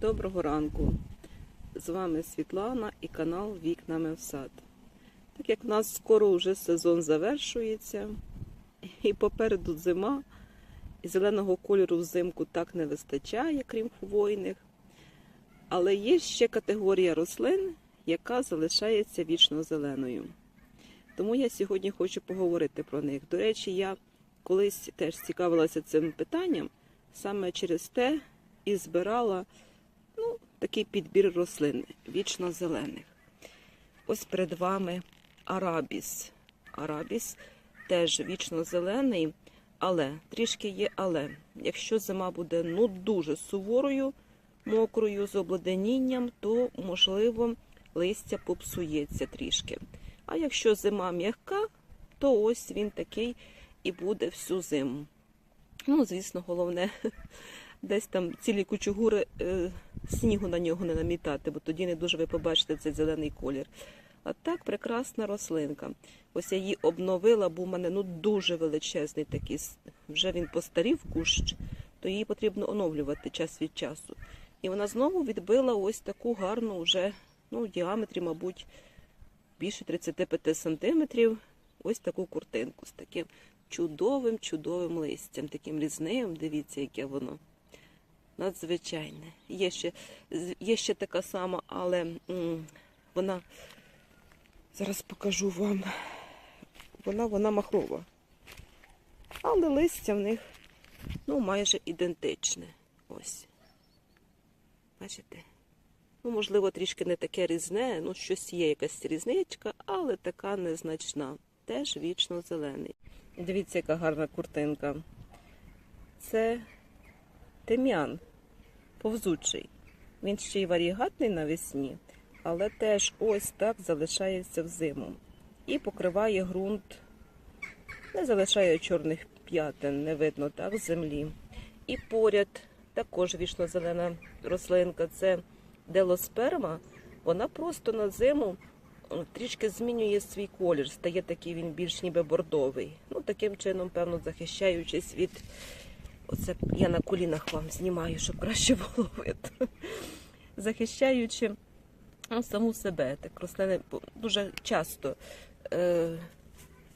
Доброго ранку! З вами Світлана і канал Вікнами в сад. Так як в нас скоро вже сезон завершується, і попереду зима, і зеленого кольору взимку так не вистачає, крім хвойних. Але є ще категорія рослин, яка залишається вічно зеленою. Тому я сьогодні хочу поговорити про них. До речі, я колись теж цікавилася цим питанням, саме через те і збирала ну, такий підбір рослин вічно зелених. Ось перед вами арабіс. Арабіс теж вічно зелений, але трішки є але. Якщо зима буде ну дуже суворою, мокрою, з обледенінням, то можливо листя попсується трішки. А якщо зима м'яка, то ось він такий і буде всю зиму. Ну, звісно, головне десь там цілі кучугури е, снігу на нього не намітати, бо тоді не дуже ви побачите цей зелений колір. А так прекрасна рослинка. Ось я її обновила, бо в мене ну дуже величезний такий. Вже він постарів кущ, то її потрібно оновлювати час від часу. І вона знову відбила ось таку гарну, вже ну, в діаметрі, мабуть, більше 35 сантиметрів. Ось таку куртинку з таким чудовим, чудовим листям, таким різним. Дивіться, яке воно. Надзвичайне. Є ще, є ще така сама, але вона зараз покажу вам. Вона, вона махрова. Але листя в них ну, майже ідентичне. Ось. Бачите? Ну, можливо, трішки не таке різне, ну, щось є якась різничка, але така незначна. Теж вічно зелений. Дивіться, яка гарна куртинка. Це тим'ян повзучий. Він ще й варігатний навесні, але теж ось так залишається взиму. І покриває ґрунт, не залишає чорних п'ятин, не видно так, землі. І поряд також вічно-зелена рослинка це делосперма. Вона просто на зиму трішки змінює свій колір, стає такий він більш ніби бордовий. Ну, таким чином, певно, захищаючись від Оце я на колінах вам знімаю, щоб краще було видно. Захищаючи саму себе. Так рослини дуже часто е,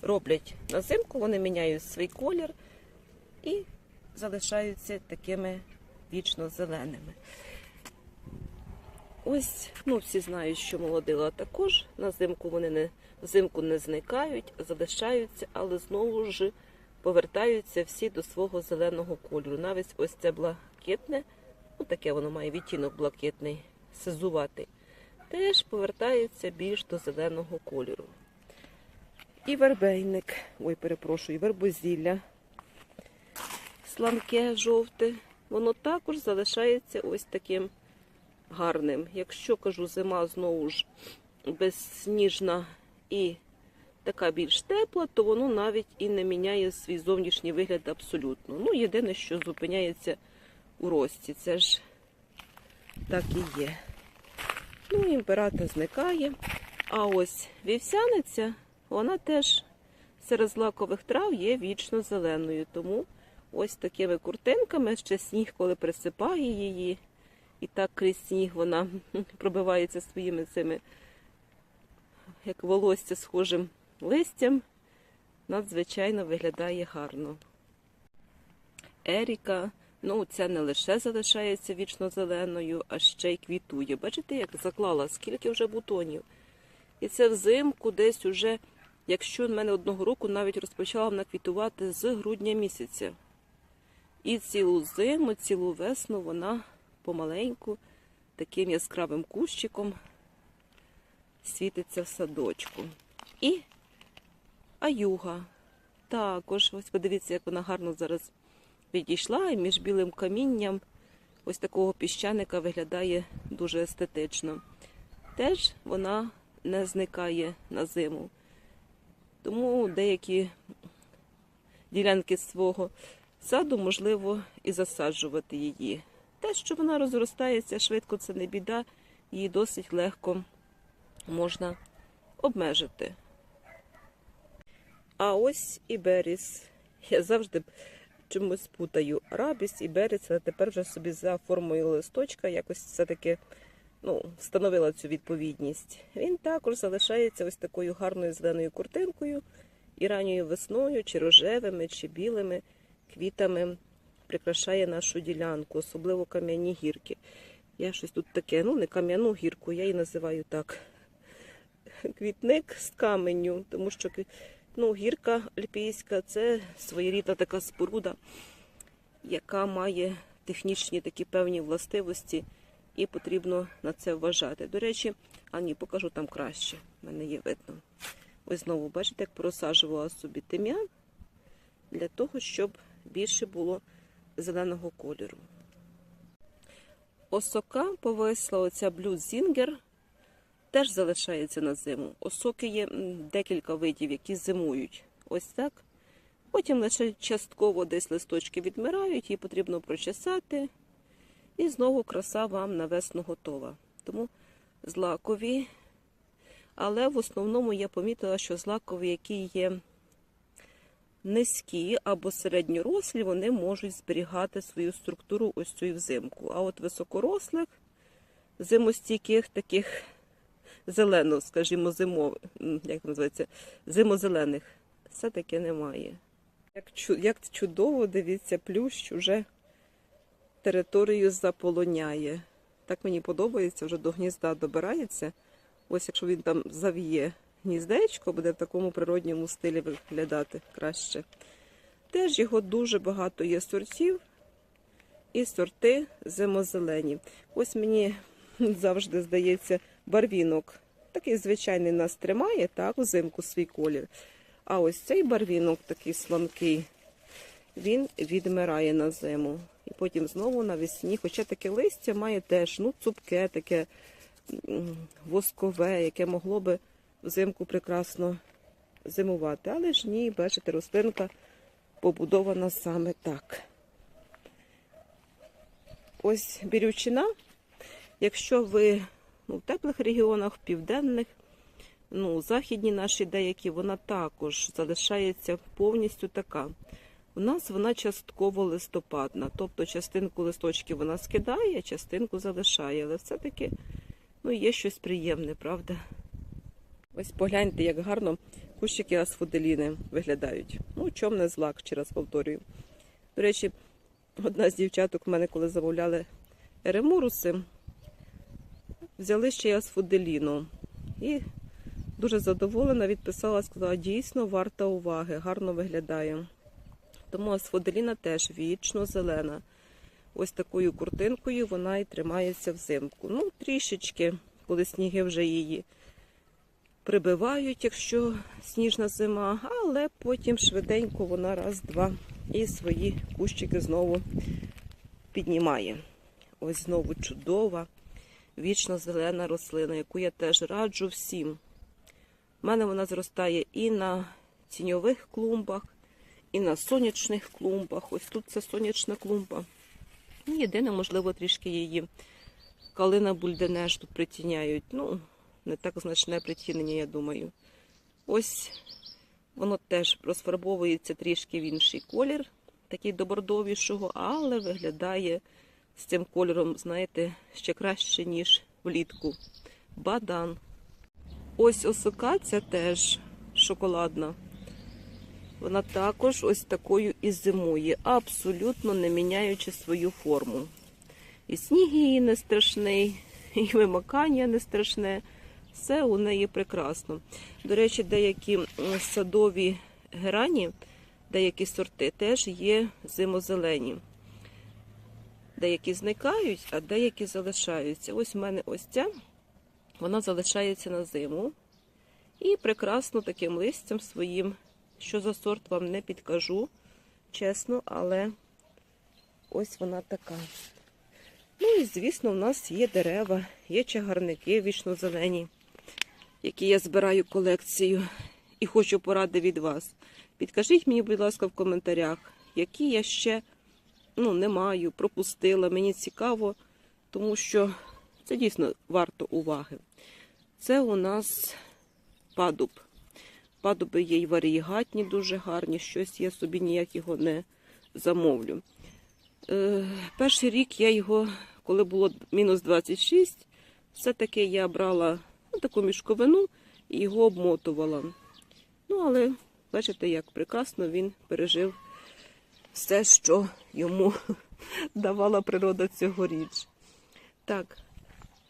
роблять на зимку, вони міняють свій колір і залишаються такими вічно зеленими. Ось, ну всі знають, що молодила також. На зимку вони не взимку не зникають, залишаються, але знову ж повертаються всі до свого зеленого кольору. Навіть ось це блакитне, ну таке воно має відтінок блакитний, сизуватий, теж повертається більш до зеленого кольору. І вербейник, ой, перепрошую, вербозілля, сланке жовте, воно також залишається ось таким гарним. Якщо кажу, зима знову ж безсніжна і така більш тепла, то воно навіть і не міняє свій зовнішній вигляд абсолютно. Ну, єдине, що зупиняється у рості. Це ж так і є. Ну, імперата зникає. А ось вівсяниця, вона теж серед злакових трав є вічно зеленою. Тому ось такими куртинками ще сніг, коли присипає її, і так крізь сніг вона пробивається своїми цими, як волосся схожим листям, надзвичайно виглядає гарно. Еріка, ну, ця не лише залишається вічно зеленою, а ще й квітує. Бачите, як заклала, скільки вже бутонів. І це взимку десь уже, якщо в мене одного року навіть розпочала вона квітувати з грудня місяця. І цілу зиму, цілу весну вона помаленьку, таким яскравим кущиком світиться в садочку. І аюга також, ось подивіться, як вона гарно зараз відійшла, і між білим камінням ось такого піщаника виглядає дуже естетично. Теж вона не зникає на зиму. Тому деякі ділянки свого саду можливо і засаджувати її. Те, що вона розростається швидко, це не біда, її досить легко можна обмежити. А ось і беріс. Я завжди чомусь путаю рабіс і берець, але тепер вже собі за формою листочка якось все-таки ну, встановила цю відповідність. Він також залишається ось такою гарною зеленою куртинкою і ранньою весною, чи рожевими, чи білими квітами прикрашає нашу ділянку, особливо кам'яні гірки. Я щось тут таке, ну не кам'яну гірку, я її називаю так. Квітник з каменю, тому що ну, гірка альпійська це своєрідна така споруда, яка має технічні такі певні властивості, і потрібно на це вважати. До речі, а ні, покажу там краще. в мене є видно. Ось знову бачите, як просаджувала собі тим'ян для того, щоб більше було зеленого кольору. Осока повисла оця Zinger, теж залишається на зиму. Осоки є декілька видів, які зимують. Ось так. Потім лише частково десь листочки відмирають, її потрібно прочесати. І знову краса вам на весну готова. Тому злакові. Але в основному я помітила, що злакові, які є низькі або середньорослі, вони можуть зберігати свою структуру ось цю взимку. А от високорослих, зимостійких, таких зелено, скажімо, зимових, як називається, зимозелених, все таки немає. Як, як чудово, дивіться, плющ уже територію заполоняє. Так мені подобається, вже до гнізда добирається. Ось якщо він там зав'є гніздечко, буде в такому природньому стилі виглядати краще. Теж його дуже багато є сортів і сорти зимозелені. Ось мені завжди здається барвінок. Такий звичайний нас тримає, так, взимку свій колір. А ось цей барвінок, такий слонкий, він відмирає на зиму. І потім знову навесні, хоча таке листя має теж ну, цупке, таке воскове, яке могло би взимку прекрасно зимувати. Але ж ні, бачите, рослинка побудована саме так. Ось бірючина. Якщо ви ну, в теплих регіонах, в південних, ну, західні наші деякі, вона також залишається повністю така. У нас вона частково листопадна, тобто частинку листочків вона скидає, частинку залишає, але все-таки ну, є щось приємне, правда? Ось погляньте, як гарно кущики асфоделіни виглядають. Ну, чом не злак, ще раз повторюю. До речі, одна з дівчаток в мене, коли замовляли еремуруси, взяли ще й асфоделіну. І дуже задоволена відписала, сказала, дійсно варта уваги, гарно виглядає. Тому асфоделіна теж вічно зелена. Ось такою куртинкою вона і тримається взимку. Ну, трішечки, коли сніги вже її прибивають, якщо сніжна зима, але потім швиденько вона раз-два і свої кущики знову піднімає. Ось знову чудова, вічно зелена рослина, яку я теж раджу всім. У мене вона зростає і на тіньових клумбах, і на сонячних клумбах. Ось тут це сонячна клумба. Єдине, можливо, трішки її калина бульденеш тут притіняють. Ну, не так значне притінення, я думаю. Ось воно теж розфарбовується трішки в інший колір, такий до бордовішого, але виглядає з цим кольором, знаєте, ще краще, ніж влітку. Бадан. Ось осока ця теж шоколадна. Вона також ось такою і зимує, абсолютно не міняючи свою форму. І сніг її не страшний, і вимикання не страшне. Все у неї прекрасно. До речі, деякі садові герані, деякі сорти теж є зимозелені. Деякі зникають, а деякі залишаються. Ось у мене ось ця, вона залишається на зиму. І прекрасно таким листям своїм, що за сорт вам не підкажу, чесно, але ось вона така. Ну і, звісно, в нас є дерева, є чагарники вічно зелені, які я збираю колекцію і хочу поради від вас. Підкажіть мені, будь ласка, в коментарях, які я ще ну, не маю, пропустила. Мені цікаво, тому що це дійсно варто уваги. Це у нас падуб. Падуби є й варігатні, дуже гарні, щось я собі ніяк його не замовлю. Е, перший рік я його, коли було мінус 26, все-таки я брала ну, таку мішковину і його обмотувала. Ну, але бачите, як прекрасно він пережив все, що йому давала природа цьогоріч. Так,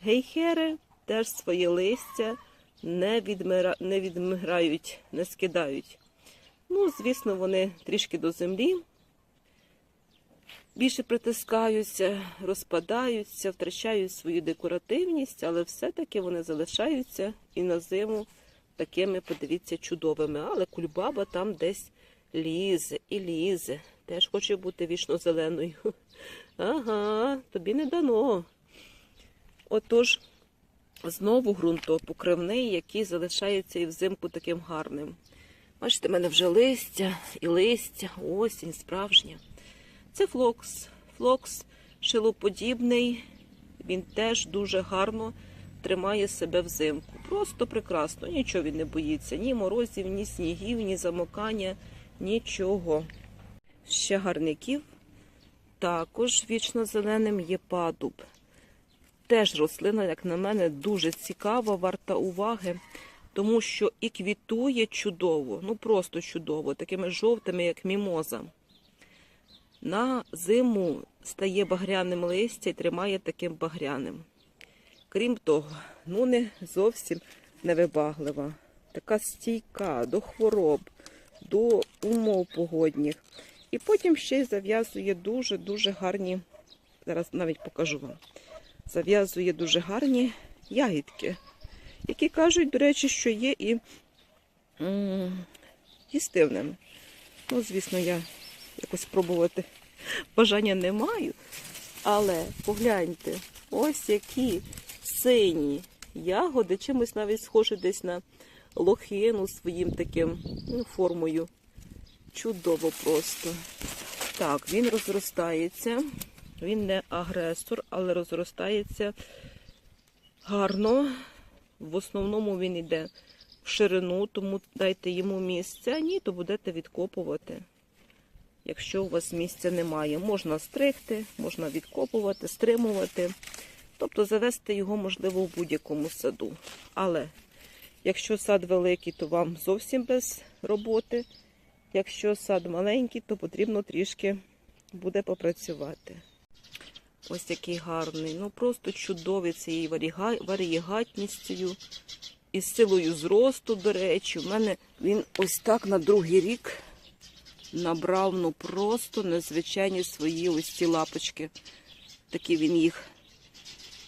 гейхери теж своє листя не, відмира... не відмирають, не скидають. Ну, звісно, вони трішки до землі більше притискаються, розпадаються, втрачають свою декоративність, але все-таки вони залишаються і на зиму такими, подивіться, чудовими. Але кульбаба там десь лізе і лізе. Теж хоче бути вічно зеленою. Ага, тобі не дано. Отож, знову ґрунтопокривний, який залишається і взимку таким гарним. Бачите, в мене вже листя і листя, осінь справжня. Це флокс. Флокс шилоподібний, він теж дуже гарно тримає себе взимку. Просто прекрасно, нічого він не боїться. Ні морозів, ні снігів, ні замокання, нічого. Ще гарників. Також вічно зеленим є падуб. Теж рослина, як на мене, дуже цікава, варта уваги, тому що і квітує чудово, ну просто чудово, такими жовтими, як мімоза. На зиму стає багряним листя і тримає таким багряним. Крім того, ну не зовсім невибаглива, така стійка до хвороб, до умов погодних. І потім ще й зав'язує дуже-дуже гарні, зараз навіть покажу вам, зав'язує дуже гарні ягідки, які кажуть, до речі, що є і м, їстивними. Ну, звісно, я якось спробувати бажання не маю. Але погляньте, ось які сині ягоди, чимось навіть схожі десь на лохину своїм таким ну, формою. Чудово просто. Так, він розростається. Він не агресор, але розростається гарно. В основному він йде в ширину, тому дайте йому місце, ні, то будете відкопувати. Якщо у вас місця немає, можна стригти, можна відкопувати, стримувати, тобто завести його можливо в будь-якому саду. Але якщо сад великий, то вам зовсім без роботи. Якщо сад маленький, то потрібно трішки буде попрацювати. Ось який гарний, ну просто чудовий цією варіга- варієгатністю і силою зросту, до речі. У мене він ось так на другий рік набрав ну просто незвичайні свої ось ці лапочки. Такі він їх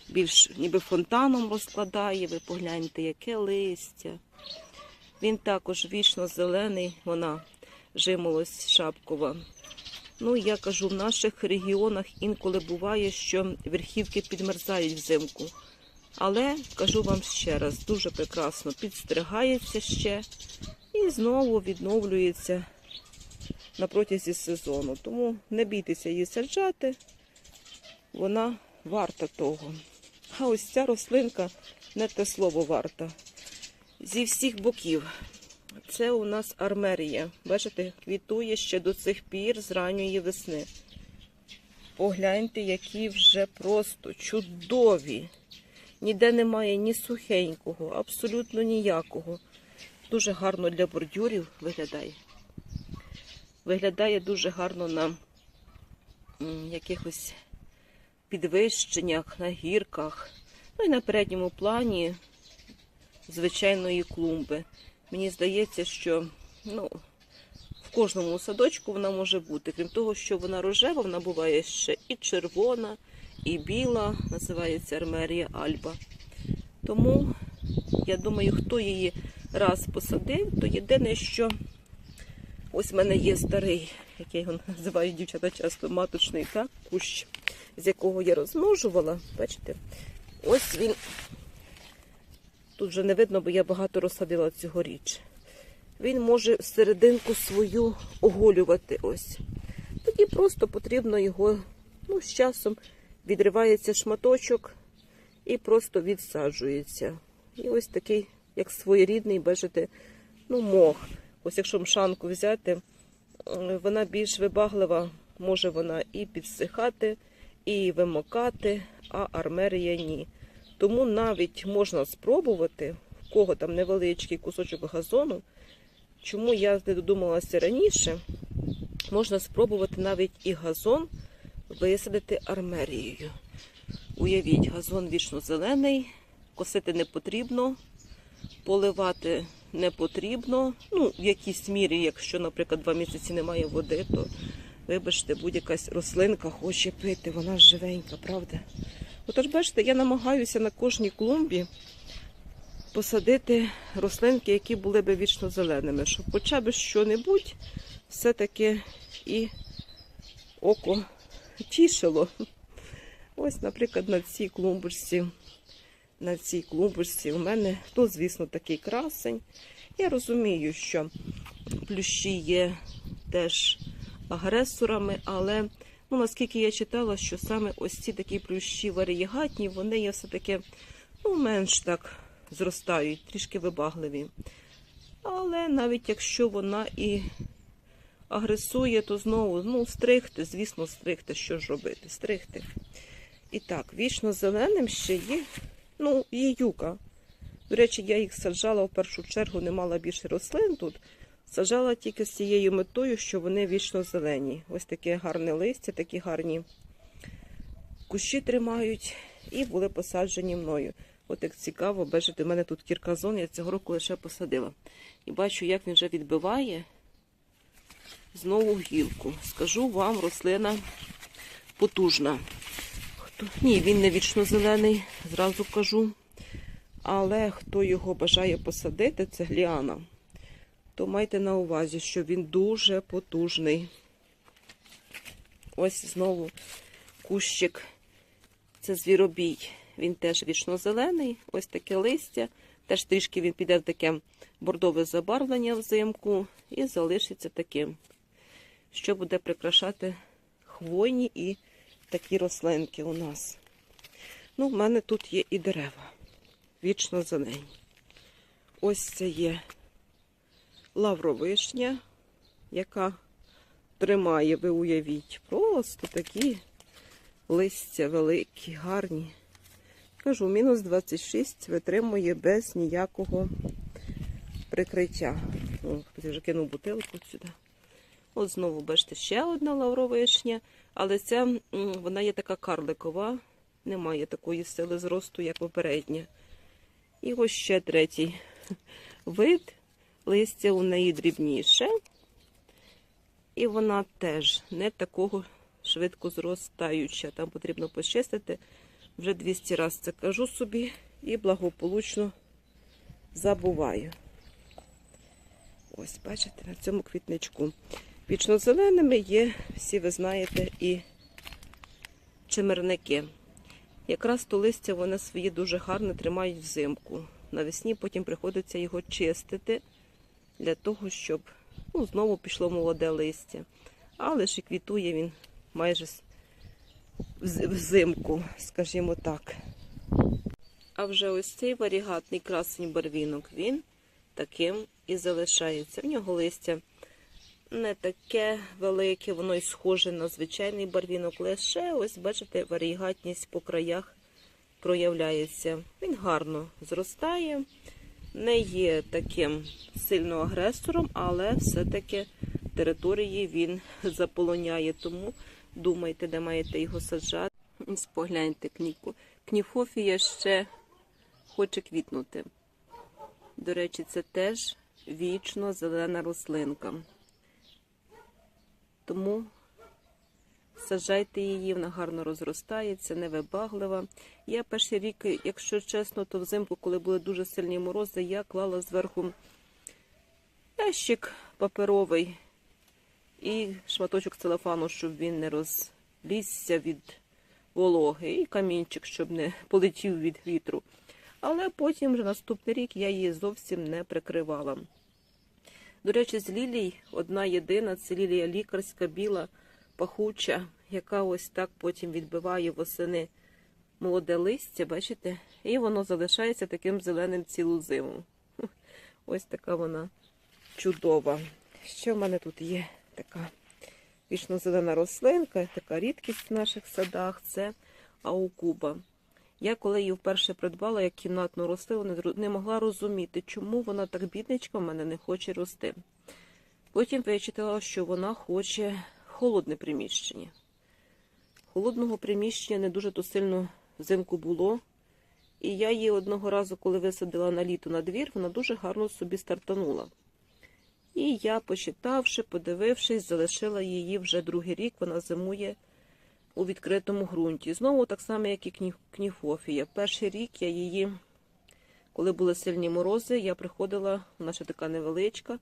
більш ніби фонтаном розкладає. Ви погляньте, яке листя. Він також вічно зелений, вона жимолость шапкова. Ну, я кажу, в наших регіонах інколи буває, що верхівки підмерзають взимку. Але кажу вам ще раз, дуже прекрасно підстригається ще і знову відновлюється на протязі сезону. Тому не бійтеся її саджати, вона варта того. А ось ця рослинка не те слово варта. Зі всіх боків. Це у нас армерія. Бачите, квітує ще до цих пір з ранньої весни. Погляньте, які вже просто чудові. Ніде немає ні сухенького, абсолютно ніякого. Дуже гарно для бордюрів виглядає. Виглядає дуже гарно на якихось підвищеннях, на гірках. Ну і на передньому плані звичайної клумби. Мені здається, що ну, в кожному садочку вона може бути. Крім того, що вона рожева, вона буває ще і червона, і біла, називається армерія Альба. Тому я думаю, хто її раз посадив, то єдине, що ось в мене є старий, як я його називаю дівчата часто маточний так, кущ, з якого я розмножувала. Бачите, ось він. Тут вже не видно, бо я багато розсадила цьогоріч. Він може серединку свою оголювати ось. Тоді просто потрібно його, ну, з часом відривається шматочок і просто відсаджується. І ось такий, як своєрідний, бачите, ну, мох. Ось якщо мшанку взяти, вона більш вибаглива може вона і підсихати, і вимокати, а армерія ні. Тому навіть можна спробувати, в кого там невеличкий кусочок газону, чому я не додумалася раніше, можна спробувати навіть і газон висадити армерією. Уявіть, газон вічно зелений, косити не потрібно, поливати не потрібно. Ну, в якійсь мірі, якщо, наприклад, два місяці немає води, то вибачте, будь-яка рослинка хоче пити, вона живенька, правда? Отож, бачите, я намагаюся на кожній клумбі посадити рослинки, які були б вічно зеленими, щоб хоча б що-небудь все-таки і око тішило. Ось, наприклад, на цій клумбочці. На цій клумбочці у мене, то, звісно, такий красень. Я розумію, що плющі є теж агресорами, але ну, наскільки я читала, що саме ось ці такі плющі варієгатні, вони є все-таки ну, менш так зростають, трішки вибагливі. Але навіть якщо вона і агресує, то знову ну, стригти, звісно, стригти, що ж робити? Стригти. І так, вічно зеленим ще є, ну, є юка. До речі, я їх саджала в першу чергу, не мала більше рослин тут. Саджала тільки з цією метою, що вони вічно зелені. Ось таке гарне листя, такі гарні кущі тримають і були посаджені мною. От як цікаво, бачите, у мене тут кірказон, я цього року лише посадила. І бачу, як він вже відбиває знову гілку. Скажу вам, рослина потужна. Хто... Ні, він не вічно зелений, зразу кажу. Але хто його бажає посадити, це гліана, то майте на увазі, що він дуже потужний. Ось знову кущик. Це звіробій. Він теж вічно зелений, ось таке листя. Теж трішки він піде в таке бордове забарвлення взимку і залишиться таким, що буде прикрашати хвойні і такі рослинки у нас. Ну, в мене тут є і дерева. Вічно зелені. Ось це є лавровишня, яка тримає, ви уявіть, просто такі листя великі, гарні. Кажу, мінус 26 витримує без ніякого прикриття. О, хтось вже кинув бутилку сюди. От знову, бачите, ще одна лавровишня, але ця вона є така карликова, немає такої сили зросту, як попередня. І ось ще третій вид. Листя у неї дрібніше. І вона теж не такого швидко зростаюча. Там потрібно почистити. Вже 200 разів це кажу собі і благополучно забуваю. Ось, бачите, на цьому квітничку. Вічно-зеленими є, всі ви знаєте, і чимерники. Якраз то листя вони свої дуже гарно тримають взимку. Навесні потім приходиться його чистити для того, щоб ну, знову пішло молоде листя. Але ж і квітує він майже взимку, скажімо так. А вже ось цей варігатний красний барвінок, він таким і залишається. В нього листя не таке велике, воно й схоже на звичайний барвінок, лише ось, бачите, варігатність по краях проявляється. Він гарно зростає, не є таким сильно агресором, але все-таки території він заполоняє. Тому думайте, де маєте його саджати. Ось Погляньте кніку. Кніфофія ще хоче квітнути. До речі, це теж вічно зелена рослинка. Тому саджайте її, вона гарно розростається, невибаглива. Я перший рік, якщо чесно, то взимку, коли були дуже сильні морози, я клала зверху ящик паперовий і шматочок целофану, щоб він не розлізся від вологи, і камінчик, щоб не полетів від вітру. Але потім вже наступний рік я її зовсім не прикривала. До речі, з лілій одна єдина це лілія лікарська, біла, пахуча, яка ось так потім відбиває восени молоде листя, бачите? І воно залишається таким зеленим цілу зиму. Ось така вона чудова. Ще в мене тут є така Вічно зелена рослинка, така рідкість в наших садах це аукуба. Я коли її вперше придбала як кімнатну рослину, не могла розуміти, чому вона так бідничка в мене не хоче рости. Потім вичитала, що вона хоче холодне приміщення. Холодного приміщення не дуже то сильно взимку було. І я її одного разу, коли висадила на літо на двір, вона дуже гарно собі стартанула. І я, почитавши, подивившись, залишила її вже другий рік. Вона зимує у відкритому ґрунті. Знову так само, як і кні- кніфофія. Перший рік я її, коли були сильні морози, я приходила, вона ще така невеличка,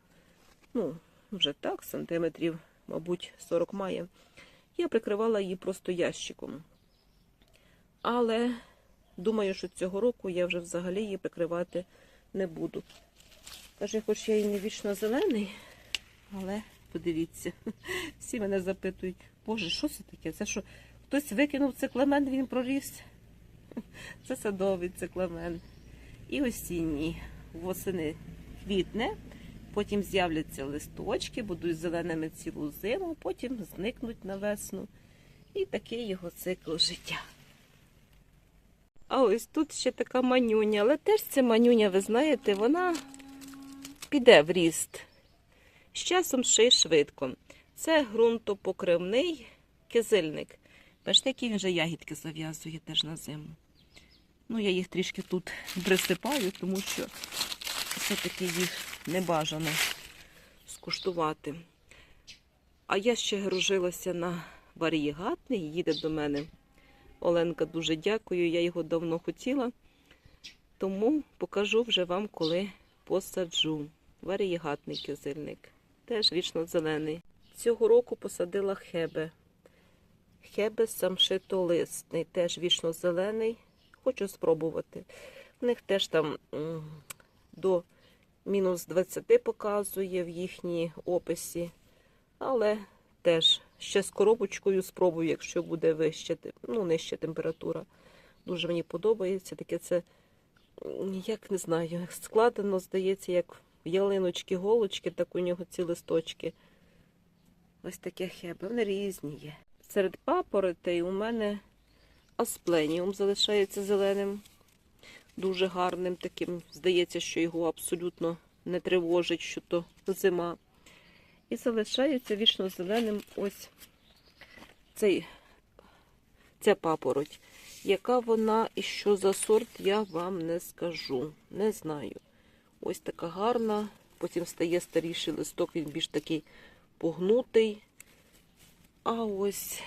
ну, вже так, сантиметрів, мабуть, 40 має. Я прикривала її просто ящиком. Але думаю, що цього року я вже взагалі її прикривати не буду. Каже, хоч я і не вічно зелений, але подивіться, всі мене запитують, Боже, що це таке? Це що, хтось викинув цикламен, він проріс? Це садовий цикламен. І осінній восени квітне, потім з'являться листочки, будуть зеленими цілу зиму, потім зникнуть на весну. І такий його цикл життя. А ось тут ще така манюня, але теж ця манюня, ви знаєте, вона піде в ріст. З часом ще й швидко. Це ґрунтопокривний кизильник. Бачите, які він вже ягідки зав'язує теж на зиму. Ну, я їх трішки тут присипаю, тому що все-таки їх не бажано скуштувати. А я ще гружилася на варієгатний, їде до мене. Оленка, дуже дякую, я його давно хотіла, тому покажу вже вам, коли посаджу. Варієгатний кизильник, теж вічно зелений. Цього року посадила хебе. Хебе самшитолисний, теж вічно зелений. Хочу спробувати. В них теж там до мінус 20 показує в їхній описі, але теж ще з коробочкою спробую, якщо буде вища, ну, нижча температура. Дуже мені подобається. Таке це, як не знаю, складено, здається, як ялиночки, голочки, так у нього ці листочки. Ось таке хебе, вони різні є. Серед папоротей у мене аспленіум залишається зеленим, дуже гарним таким. Здається, що його абсолютно не тривожить, що то зима. І залишається вічно зеленим ось цей, ця папороть. Яка вона і що за сорт, я вам не скажу. Не знаю. Ось така гарна, потім стає старіший листок, він більш такий погнутий. А ось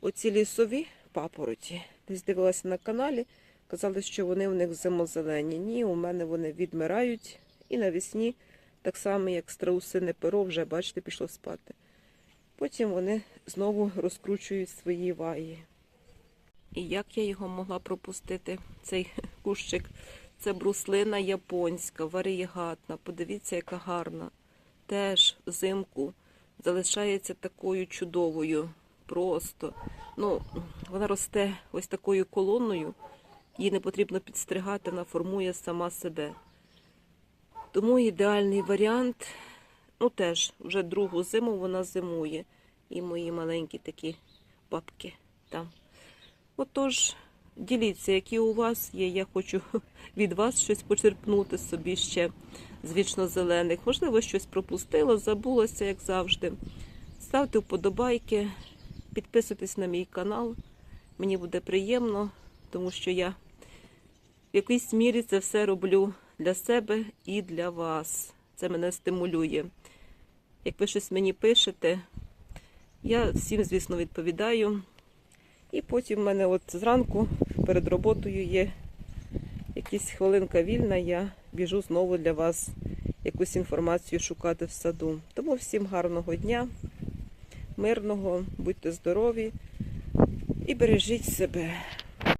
оці лісові папороті. Десь дивилася на каналі, казали, що вони в них зимозелені. Ні, у мене вони відмирають і навесні, так само, як страусине перо, вже, бачите, пішло спати. Потім вони знову розкручують свої ваї. І як я його могла пропустити, цей кущик? Це бруслина японська, варієгатна. Подивіться, яка гарна. Теж взимку залишається такою чудовою. Просто. Ну, вона росте ось такою колонною, їй не потрібно підстригати, вона формує сама себе. Тому ідеальний варіант, ну теж вже другу зиму вона зимує. І мої маленькі такі бабки там. Отож, діліться, які у вас є. Я хочу від вас щось почерпнути собі ще з вічно зелених. Можливо, щось пропустила, забулася, як завжди. Ставте вподобайки, підписуйтесь на мій канал. Мені буде приємно, тому що я в якійсь мірі це все роблю для себе і для вас. Це мене стимулює. Як ви щось мені пишете, я всім, звісно, відповідаю. І потім в мене от зранку перед роботою є якась хвилинка вільна, я біжу знову для вас якусь інформацію шукати в саду. Тому всім гарного дня, мирного, будьте здорові і бережіть себе.